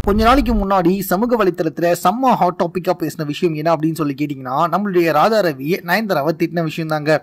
கொஞ்ச நாளைக்கு முன்னாடி சமூக வலைத்தளத்துல செம்ம ஹாட் டாபிக்கா பேசின விஷயம் என்ன அப்படின்னு சொல்லி கேட்டீங்கன்னா நம்மளுடைய ராதா ரவி நயன்தாராவை திட்டின விஷயம் தாங்க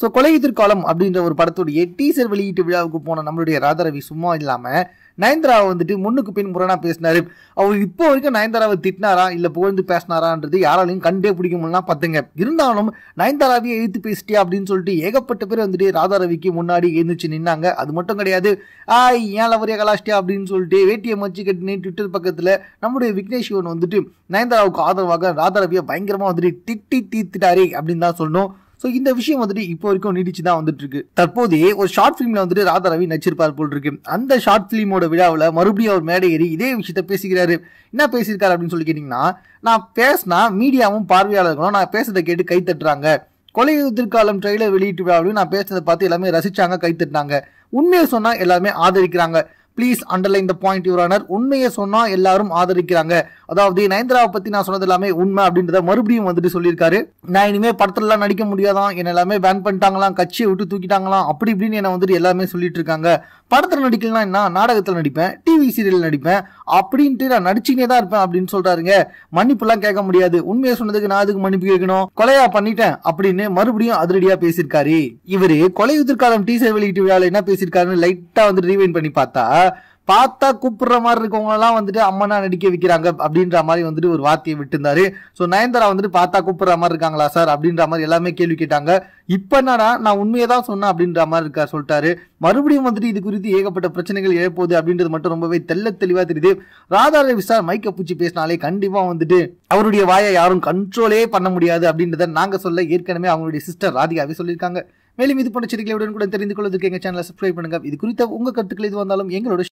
ஸோ கொலை எதிர்காலம் அப்படின்ற ஒரு படத்துடைய டீசர் வெளியீட்டு விழாவுக்கு போன நம்மளுடைய ராதாரவி சும்மா இல்லாமல் நயன்தாராவை வந்துட்டு முன்னுக்கு பின் முரணா பேசினாரு. அவர் இப்போ வரைக்கும் நயன்தாராவை திட்டினாரா இல்லை புகழ்ந்து பேசினாரான்றது யாராலையும் கண்டே பிடிக்க முடியலாம் பார்த்துங்க இருந்தாலும் நயன்தாராவையே எழுத்து பேசிட்டியா அப்படின்னு சொல்லிட்டு ஏகப்பட்ட பேர் வந்துட்டு ராதா ரவிக்கு முன்னாடி எழுந்துச்சு நின்னாங்க. அது மட்டும் கிடையாது. ஆய் ஏன் லவரியா கலாஷ்டியா அப்படின்னு சொல்லிட்டு வேட்டியை மச்சு கட்டினு ட்விட்டர் பக்கத்தில் நம்முடைய விக்னேஷ் சிவன் வந்துட்டு நயன்தாராவுக்கு ஆதரவாக ராதா ரவியை வந்துட்டு திட்டி தீர்த்துட்டாரே அப்படின்னு தான் சொல்லணும். ஸோ இந்த விஷயம் வந்துட்டு இப்போ வரைக்கும் நீடிச்சு தான் வந்துட்டு இருக்கு தற்போதே ஒரு ஷார்ட் ஃபிலிம்ல வந்துட்டு ராதா ரவி நடிச்சிருப்பார் போல் இருக்கு அந்த ஷார்ட் ஃபிலிமோட விழாவில் மறுபடியும் அவர் மேடை ஏறி இதே விஷயத்த பேசுகிறாரு என்ன பேசியிருக்காரு அப்படின்னு சொல்லி கேட்டிங்கன்னா நான் பேசினா மீடியாவும் பார்வையாளர்களும் நான் பேசுறதை கேட்டு கை தட்டுறாங்க. கொலை எதிர்காலம் ட்ரெய்லர் வெளியீட்டு விழாவிலையும் நான் பேசுறதை பார்த்து எல்லாமே ரசிச்சாங்க கை தட்டினாங்க. உண்மையை சொன்னால் எல்லாருமே ஆதரிக்கிறாங்க. Please underline the point your honour உண்மையை சொன்னால் எல்லாரும் ஆதரிக்கிறாங்க. அதாவது நயன்தாராவை பற்றி நான் சொன்னது எல்லாமே உண்மை அப்படின்றத மறுபடியும் வந்துட்டு சொல்லியிருக்காரு. நான் இனிமேல் படத்துலலாம் நடிக்க முடியாதான். என்ன எல்லாமே பேன் பண்ணிட்டாங்களாம். கட்சியை விட்டு தூக்கிட்டாங்களாம். அப்படி இப்படின்னு என்னை வந்துட்டு எல்லாமே சொல்லிட்டு இருக்காங்க படத்தில் நடிக்கலாம் என்ன? நாடகத்தில் நடிப்பேன். TV serial நடிப்பேன். அப்படின்ட்டு நான் நடிச்சுனே தான் இருப்பேன் அப்படின்னு சொல்றாருங்க. மன்னிப்புலாம் கேட்க முடியாது. உண்மையை சொன்னதுக்கு நான் அதுக்கு மன்னிப்பு கேட்கணும்? கொலையா பண்ணிட்டேன் அப்படின்னு மறுபடியும் அதிரடியா பேசியிருக்காரு. இவரு கொலை எதிர்காலம் டீசர் வெளியீட்டு விழாவில் என்ன பேசியிருக்காருன்னு லைட்டா வந்து ரீவைன் பண்ணி பார்த்தா பார்த்தா கூப்பிடுற மாதிரி இருக்கவங்களெல்லாம் வந்துட்டு அம்மனா நடிக்க வைக்கிறாங்க அப்படின்ற மாதிரி வந்துட்டு ஒரு வார்த்தையை விட்டுருந்தாரு. ஸோ நயன்தாரா வந்துட்டு பார்த்தா கூப்பிடுற மாதிரி இருக்காங்களா சார் அப்படின்ற மாதிரி எல்லாமே கேள்வி கேட்டாங்க. இப்போ என்னடா நான் உண்மையை தான் சொன்னேன் அப்படின்ற மாதிரி இருக்கார் சொல்லிட்டாரு. மறுபடியும் வந்துட்டு இது குறித்து ஏகப்பட்ட பிரச்சனைகள் எழுப்போகுது அப்படின்றது மட்டும் ரொம்பவே தெல்ல தெளிவாக தெரியுது. ராதா ரவி சார் மைக்க பூச்சி பேசினாலே கண்டிப்பாக வந்துட்டு அவருடைய வாயை யாரும் கண்ட்ரோலே பண்ண முடியாது அப்படின்றத நாங்கள் சொல்ல ஏற்கனவே அவங்களுடைய சிஸ்டர் ராதிகாவே சொல்லியிருக்காங்க. மேலும் இது போன்ற செய்திகளை கூட தெரிந்து கொள்வதற்கு எங்கள் சேனலை சப்ஸ்கிரைப் பண்ணுங்க. இது குறித்த உங்கள் கருத்துக்கள் எது வந்தாலும் எங்களோட